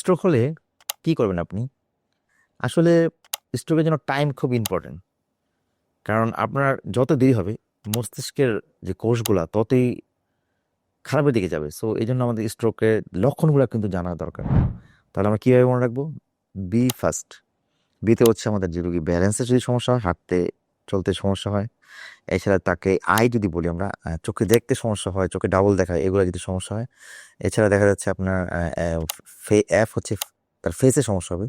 Stroke হলে কি করবেন আপনি? আসলে স্ট্রোকের জন্য টাইম খুব ইম্পর্টেন্ট কারণ আপনার যত দেরি হবে, মস্তিষ্কের যে কোষগুলা, ততই খারাপের দিকে যাবে। সো এই জন্য আমাদের স্ট্রোকের লক্ষণগুলো কিন্তু জানা দরকার। তাহলে আমরা কীভাবে মনে রাখব? বি ফার্স্ট বিতে হচ্ছে আমাদের যে রুগী ব্যালেন্সের যদি সমস্যা হয়, হাঁটতে চলতে সমস্যা হয়। এছাড়া তাকে আই যদি বলি আমরা চোখে দেখতে সমস্যা হয়, চোখে ডাবল দেখা এগুলো যদি সমস্যা হয়। এছাড়া দেখা যাচ্ছে আপনার এফ হচ্ছে তার ফেসে সমস্যা হবে,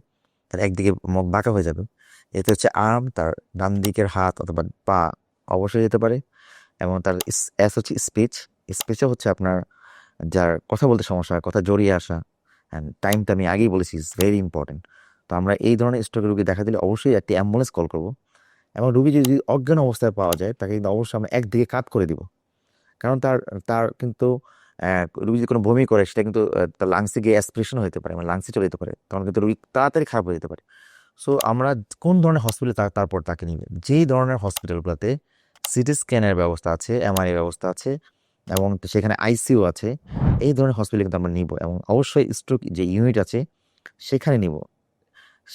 তার একদিকে মুখ বাঁকা হয়ে যাবে। এতে হচ্ছে আর্ম তার ডান দিকের হাত অথবা পা অবশ্যই যেতে পারে এবং তার এস হচ্ছে স্পিচ স্পিচে হচ্ছে আপনার যার কথা বলতে সমস্যা হয়, কথা জড়িয়ে আসা অ্যান্ড টাইমটা আমি আগেই বলেছি ইজ ভেরি ইম্পর্টেন্ট তো আমরা এই ধরনের স্ট্রোকের রুগী দেখা দিলে অবশ্যই একটি অ্যাম্বুলেন্স কল করব। এবং রুগী যদি অজ্ঞান অবস্থায় পাওয়া যায়, তাকে কিন্তু অবশ্যই আমরা একদিকে কাত করে দিব। কারণ তার তার কিন্তু রুগী যদি কোনো বমি করে, সেটা কিন্তু তার লাংসে গিয়ে অ্যাসপিরেশন হতে পারে মানে লাংসে চলে যেতে পারে। তখন কিন্তু রুগী তাড়াতাড়ি খারাপ হয়ে যেতে পারে। সো আমরা কোন ধরনের হসপিটাল তারপর তাকে নিবে? যেই ধরনের হসপিটালগুলোতে সিটি স্ক্যানের ব্যবস্থা আছে এমআরআই ব্যবস্থা আছে, এবং সেখানে আইসিইউ আছে, এই ধরনের হসপিটালে কিন্তু আমরা নিব। এবং অবশ্যই স্ট্রোক যে ইউনিট আছে, সেখানে নিব।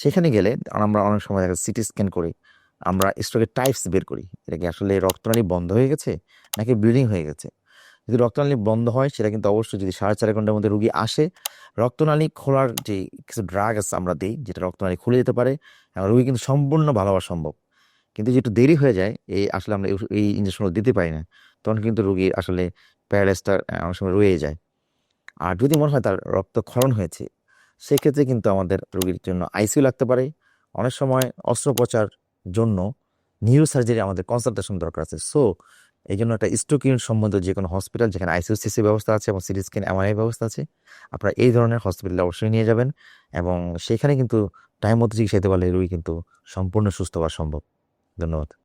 সেখানে গেলে আমরা অনেক সময় দেখা সিটি স্ক্যান করি। আমরা স্ট্রোকের টাইপস বের করি। এটা কি আসলে রক্তনালী বন্ধ হয়ে গেছে, নাকি ব্লিডিং হয়ে গেছে? যদি রক্তনালী বন্ধ হয়, সেটা কিন্তু অবশ্যই যদি সাড়ে চার ঘণ্টার মধ্যে রুগী আসে, রক্তনালী খোলার যে কিছু ড্রাগ আছে আমরা দিই, যেটা রক্তনালী খুলে যেতে পারে, এবং রুগী কিন্তু সম্পূর্ণ ভালো হওয়া সম্ভব। কিন্তু যেটু দেরি হয়ে যায় এই আসলে আমরা এই- ইঞ্জেকশনগুলো দিতে পারি না, তখন কিন্তু রুগীর আসলে প্যারালাইসটা অনেক সময় রয়ে যায়। আর যদি মনে হয় তার রক্তক্ষরণ হয়েছে, সেক্ষেত্রে কিন্তু আমাদের রুগীর জন্য আইসিইউ লাগতে পারে। অনেক সময় অস্ত্রোপচার জন্য নিউরো সার্জারি আমাদের কনসালটেশন দরকার আছে। সো এই জন্য একটা স্ট্রোক ইউনিট সম্বন্ধে যে কোনো হসপিটাল যেখানে আইসিইউ সিসি ব্যবস্থা আছে এবং সিটি স্ক্যান এমআরআই ব্যবস্থা আছে, আপনারা এই ধরনের হসপিটালে অবশ্যই নিয়ে যাবেন এবং সেখানে কিন্তু টাইম মতো চিকিৎসা দিতে পারলে রোগী কিন্তু সম্পূর্ণ সুস্থ হওয়া সম্ভব। ধন্যবাদ।